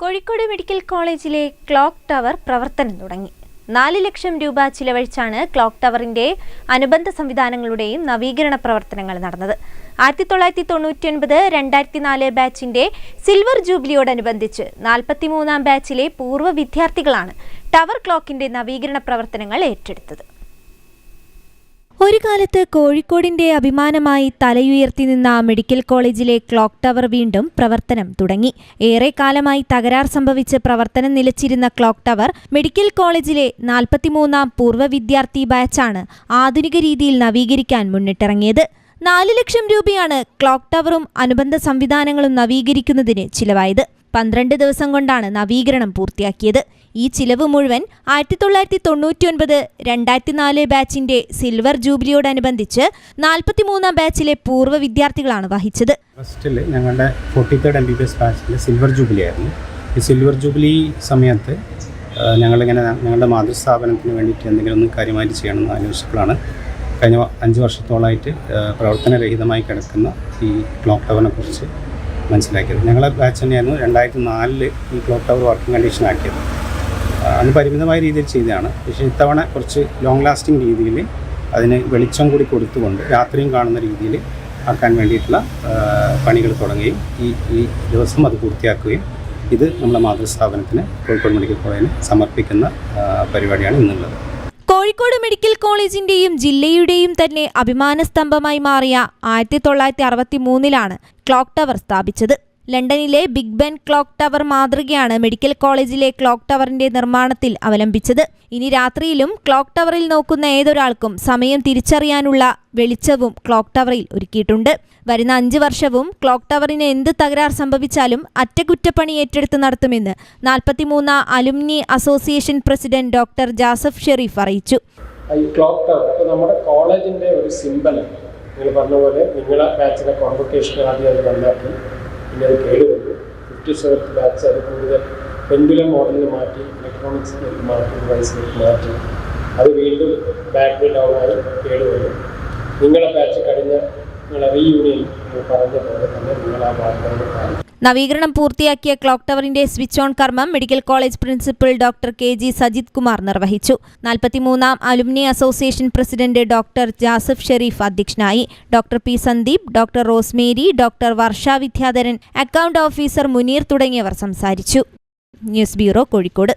Kozhikode medical കോളേജിലെ clock tower പ്രവർത്തനം തുടങ്ങി. നാല് ലക്ഷം രൂപ ചിലവഴിച്ചാണ് ക്ലോക്ക് ടവറിന്റെ അനുബന്ധ സംവിധാനങ്ങളുടെയും നവീകരണ പ്രവർത്തനങ്ങൾ നടന്നത്. ആയിരത്തി തൊള്ളായിരത്തി തൊണ്ണൂറ്റി ഒൻപത് രണ്ടായിരത്തി നാല് ബാച്ചിന്റെ സിൽവർ ജൂബിലിയോടനുബന്ധിച്ച് നാൽപ്പത്തിമൂന്നാം ബാച്ചിലെ പൂർവ വിദ്യാർത്ഥികളാണ് ടവർ ക്ലോക്കിന്റെ നവീകരണ പ്രവർത്തനങ്ങൾ ഏറ്റെടുത്തത്. ഒരു കാലത്ത് കോഴിക്കോടിന്റെ അഭിമാനമായി തലയുയർത്തി നിന്ന മെഡിക്കൽ കോളേജിലെ ക്ലോക്ക് ടവർ വീണ്ടും പ്രവർത്തനം തുടങ്ങി. ഏറെക്കാലമായി തകരാർ സംഭവിച്ച് പ്രവർത്തനം നിലച്ചിരുന്ന ക്ലോക്ക് ടവർ മെഡിക്കൽ കോളേജിലെ നാൽപ്പത്തിമൂന്നാം പൂർവ വിദ്യാർത്ഥി ബാച്ചാണ് ആധുനിക രീതിയിൽ നവീകരിക്കാൻ മുന്നിട്ടിറങ്ങിയത്. നാല് ലക്ഷം രൂപയാണ് ക്ലോക്ക് ടവറും അനുബന്ധ സംവിധാനങ്ങളും നവീകരിക്കുന്നതിന് ചിലവായത്. പന്ത്രണ്ട് ദിവസം കൊണ്ടാണ് നവീകരണം പൂർത്തിയാക്കിയത്. ഈ ചിലവ് മുഴുവൻ ആയിരത്തി തൊള്ളായിരത്തി തൊണ്ണൂറ്റി ഒൻപത് രണ്ടായിരത്തി നാല് ബാച്ചിന്റെ സിൽവർ ജൂബിലിയോടനുബന്ധിച്ച് നാൽപ്പത്തിമൂന്നാം ബാച്ചിലെ പൂർവ വിദ്യാർത്ഥികളാണ് വഹിച്ചത്. ഫസ്റ്റിൽ ഞങ്ങളുടെ forty third M B B S ബാച്ചിൽ സിൽവർ ജൂബിലി ആയിരുന്നു. ഈ സിൽവർ ജൂബിലി സമയത്ത് ഞങ്ങളിങ്ങനെ ഞങ്ങളുടെ മാതൃസ്ഥാപനത്തിന് വേണ്ടിയിട്ട് എന്തെങ്കിലും ഒന്ന് കാര്യമായിട്ട് ചെയ്യണമെന്ന് ആലോചിച്ചപ്പോഴാണ് കഴിഞ്ഞ അഞ്ച് വർഷത്തോളമായിട്ട് പ്രവർത്തനരഹിതമായി കിടക്കുന്ന ഈ ക്ലോക്ക് ടവറിനെ കുറിച്ച് മനസ്സിലാക്കിയത്. ഞങ്ങളെ ബാച്ച് തന്നെയായിരുന്നു രണ്ടായിരത്തി നാലിൽ ഈ ക്ലോക്ക് ടവർ വർക്കിംഗ് കണ്ടീഷൻ ആക്കിയത്. അത് പരിമിതമായ രീതിയിൽ ചെയ്തതാണ്. പക്ഷേ ഇത്തവണ കുറച്ച് ലോങ് ലാസ്റ്റിംഗ് രീതിയിൽ അതിന് വെളിച്ചം കൂടി കൊടുത്തുകൊണ്ട് രാത്രിയും കാണുന്ന രീതിയിൽ ആക്കാൻ വേണ്ടിയിട്ടുള്ള പണികൾ തുടങ്ങുകയും ഈ ഈ ദിവസം അത് പൂർത്തിയാക്കുകയും ഇത് നമ്മുടെ മാതൃസ്ഥാപനത്തിന് കോഴിക്കോട് മെഡിക്കൽ കോളേജിന് സമർപ്പിക്കുന്ന പരിപാടിയാണ് ഇന്നുള്ളത്. കോഴിക്കോട് മെഡിക്കൽ കോളേജിന്റെയും ജില്ലയുടെയും തന്നെ അഭിമാന സ്തംഭമായി മാറിയ ആയിരത്തി തൊള്ളായിരത്തി അറുപത്തി മൂന്നിലാണ് ക്ലോക്ക് ടവർ സ്ഥാപിച്ചത്. ലണ്ടനിലെ ബിഗ് ബെൻ ക്ലോക്ക് ടവർ മാതൃകയാണ് മെഡിക്കൽ കോളേജിലെ ക്ലോക്ക് ടവറിന്റെ നിർമ്മാണത്തിൽ അവലംബിച്ചത്. ഇനി രാത്രിയിലും ക്ലോക്ക് ടവറിൽ നോക്കുന്ന ഏതൊരാൾക്കും സമയം തിരിച്ചറിയാനുള്ള വെളിച്ചവും ക്ലോക്ക് ടവറിൽ ഒരുക്കിയിട്ടുണ്ട്. വരുന്ന അഞ്ച് വർഷവും ക്ലോക്ക് ടവറിന് എന്ത് തകരാർ സംഭവിച്ചാലും അറ്റകുറ്റപ്പണി ഏറ്റെടുത്ത് നടത്തുമെന്ന് നാൽപ്പത്തിമൂന്ന് alumni association president doctor Jasaf Sherif അറിയിച്ചു. ഈ ക്ലോക്ക് ടവർ ഇപ്പോൾ നമ്മുടെ കോളേജിന്റെ ഒരു സിമ്പലാണ് നിങ്ങൾ പറഞ്ഞ പോലെ നിങ്ങളെ ബാച്ചിലെ കോൺവൊക്കേഷൻ ആദ്യം അത് നന്നാക്കി പിന്നെ അത് കേടുവന്നു ഫിഫ്റ്റി സെവൻത്ത് ബാച്ച് അത് കൂടുതൽ പെൻഡുലം മോഡലിൽ മാറ്റി ഇലക്ട്രോണിക്സിലേക്ക് മാറ്റി ഡിവൈസിലേക്ക് മാറ്റി. അത് വീണ്ടും ബാറ്ററി ഡൗൺ ആയി കേടുവന്നു നിങ്ങളെ ബാച്ച് കഴിഞ്ഞ നിങ്ങളെ റീയൂണിയൻ പറഞ്ഞ പോലെ തന്നെ നിങ്ങൾ ആ ബാറ്ററി നവീകരണം പൂർത്തിയാക്കിയ ക്ലോക്ക് ടവറിന്റെ സ്വിച്ച് ഓൺ കർമ്മം medical college principal doctor K G Sajith Kumar നിർവഹിച്ചു. നാൽപ്പത്തിമൂന്നാം alumni association president doctor Jasaf Sherif അധ്യക്ഷനായി. Doctor P Sandeep doctor Rosemary doctor Varsha Vidyadharan account officer Muneer തുടങ്ങിയവർ സംസാരിച്ചു. News bureau Kozhikode.